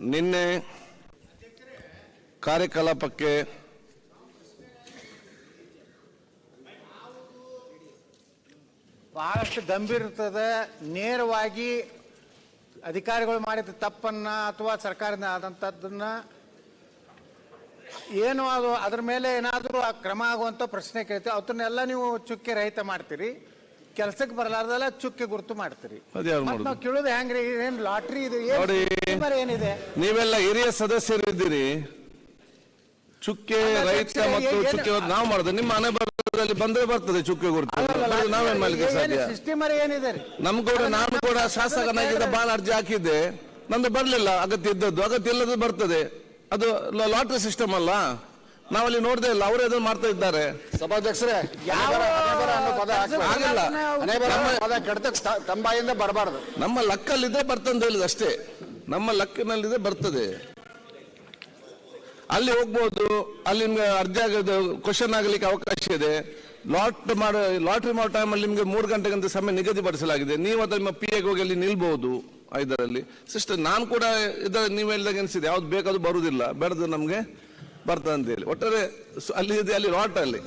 ನಿನ್ನೆ ಕಾರ್ಯಕಲಾಪಕ್ಕೆ ಬಹಳಷ್ಟು ಗಂಭೀರ ಇರ್ತದೆ. ನೇರವಾಗಿ ಅಧಿಕಾರಿಗಳು ಮಾಡಿದ ತಪ್ಪನ್ನ ಅಥವಾ ಸರ್ಕಾರದಿಂದ ಆದಂಥದ್ದನ್ನ ಏನು ಅದು, ಅದ್ರ ಮೇಲೆ ಏನಾದರೂ ಕ್ರಮ ಆಗುವಂಥ ಪ್ರಶ್ನೆ ಕೇಳ್ತೀವಿ. ಅದನ್ನೆಲ್ಲ ನೀವು ಚುಕ್ಕೆ ರಹಿತ ಮಾಡ್ತೀರಿ. ಕೆಲಸಕ್ಕೆ ಬರಲಾರ್ದಲ್ಲ ಚುಕ್ಕೆ ಗುರುತು ಮಾಡ್ತೀರಿ. ಅದ್ಯಾರು ಮತ್ತ್ ಮಾಡುದು? ನಾವು ಕೇಳೋದು ಹೆಂಗ್ರಿ? ಏನ್ ಲಾಟ್ರಿ ಇದು? ಏನ್ ನೋಡಿ. ಏನಿದೆ? ನೀವೆಲ್ಲ ಹಿರಿಯ ಸದಸ್ಯರು ಇದ್ದೀರಿ ಚುಕ್ಕೆ ಅಲ್ಲ, ರೈತ ಅಧ್ಯಕ್ಷರೇ, ಮತ್ತು ಏನು- ಚುಕ್ಕೆ ನಾವು ಮಾಡುದು. ನಿಮ್ಮ ಮನೆ ಬರದಲ್ಲಿ ಬಂದ್ರೆ ಬರ್ತದೆ ಚುಕ್ಕೆ ಗುರುತು. ಅದು ನಾವೇನ್ ಮಾಡ್ಲಿಕ್ಕೆ ಸಾಧ್ಯ? ಸಿಸ್ಟಮರ್ ಏನಿದೆ ರೀ? ನಮ್ ಕೂಡ ನಾನು ಕೂಡ ಶಾಸಕನಾಗಿದ್ದ ಬಾಳ ಅರ್ಜಿ ಹಾಕಿದ್ದೆ. ನಂದು ಬರ್ಲಿಲ್ಲ ಅಗತ್ಯ ಇದ್ದದ್ದು ಅಗತ್ಯ ಇಲ್ಲದ್ದು ಬರ್ತದೆ. ಅದು ಲಾಟ್ರಿ ಸಿಸ್ಟಮ್ ಅಲ್ಲ? ನಾವಲ್ಲಿ ನೋಡ್ದೇ ಇಲ್ಲ ಅವ್ರು ಅದನ್ನ ಮಾಡ್ತಾ ಇದ್ದಾರೆ. ಸಭಾಧ್ಯಕ್ಷರೇ ತಂಬಾಯಿಂದ ಬರಬಾರ್ದು. ನಮ್ಮ ಲಕ್ಕಲ್ಲಿದ್ದೇ ಬರ್ತಂತ ಹೇಳಿದ ಅಷ್ಟೇ. ನಮ್ಮ ಲಕ್ಕಿನಲ್ಲಿದೆ ಬರ್ತದೆ. ಅಲ್ಲಿ ಹೋಗ್ಬೋದು ಅಲ್ಲಿ ನಿಮ್ಗೆ ಅರ್ಜಿ ಆಗೋದು ಕ್ವಶನ್ ಆಗಲಿಕ್ಕೆ ಅವಕಾಶ ಇದೆ. ಲಾಟ್ ಮಾಡೋ ಲಾಟ್ರಿ ಮಾಡೋ ಟೈಮಲ್ಲಿ ನಿಮ್ಗೆ ಮೂರು ಗಂಟೆಗಂತ ಸಮಯ ನಿಗದಿಪಡಿಸಲಾಗಿದೆ ನೀವು ಅದ್ರ ನಿಮ್ಮ ಪಿ ಎಗೆ ಹೋಗಿ ಅಲ್ಲಿ ನಿಲ್ಬಹುದು ಇದರಲ್ಲಿ ಸಿಸ್ಟರ್ ನಾನು ಕೂಡ ಇದರ ನೀವು ಹೇಳಿದಾಗ ಅನಿಸಿದೆ. ಯಾವ್ದು ಬೇಕಾದ್ರೂ ಬರುವುದಿಲ್ಲ ಬೇಡದು ನಮಗೆ. ಬರ್ತದೆ ಒಟ್ಟರೆ ಅಲ್ಲಿ ಇದೆ ಅಲ್ಲಿ ರಾಟ್ ಅಲ್ಲಿ.